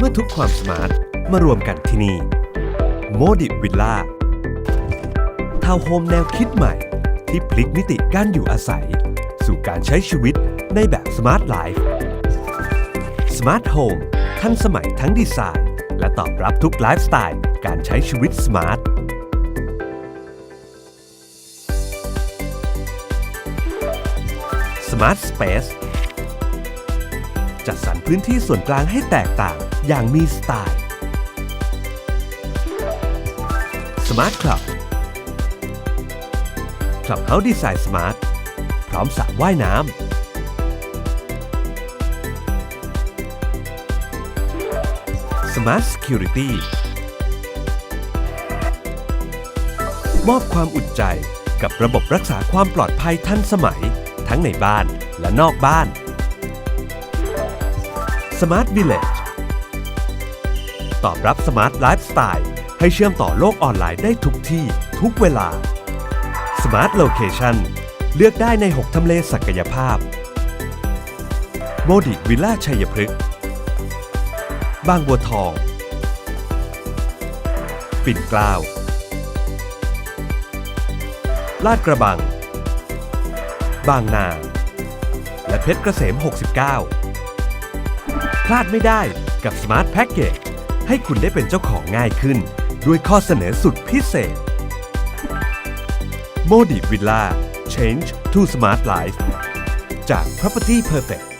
เมื่อทุกความสมาร์ทมารวมกันที่นี่โมดิวิลล่าทาวน์โฮมแนวคิดใหม่ ที่พลิกมิติการอยู่อาศัย สู่การใช้ชีวิตในแบบสมาร์ทไลฟ์สมาร์ทโฮมทันสมัยทั้งดีไซน์ และตอบรับทุกไลฟ์สไตล์การใช้ชีวิตสมาร์ท Smart Space จัดสรรพื้นที่ส่วนกลางให้แตกต่างอย่างมีสไตล์ Smart Club Clubhouse Design Smart พร้อมสระว่ายน้ำ Smart Security มอบความอุ่นใจกับระบบรักษาความปลอดภัยทันสมัย ทั้งในบ้านและนอกบ้าน Smart Village ตอบรับสมาร์ทไลฟ์สไตล์ให้เชื่อมต่อโลกออนไลน์ได้ทุกที่ทุกเวลา Smart Location เลือกได้ใน 6 ทำเลศักยภาพ โมดิวิลล่าชัยพฤกษ์บางบัวทอง ปิ่นเกล้าลาดกระบัง บางนา และเพชรเกษม 69 พลาดไม่ได้กับ Smart Package ให้คุณได้เป็นเจ้าของง่ายขึ้น ด้วยข้อเสนอสุดพิเศษโมดิวิลล่า Change to Smart Life จาก Property Perfect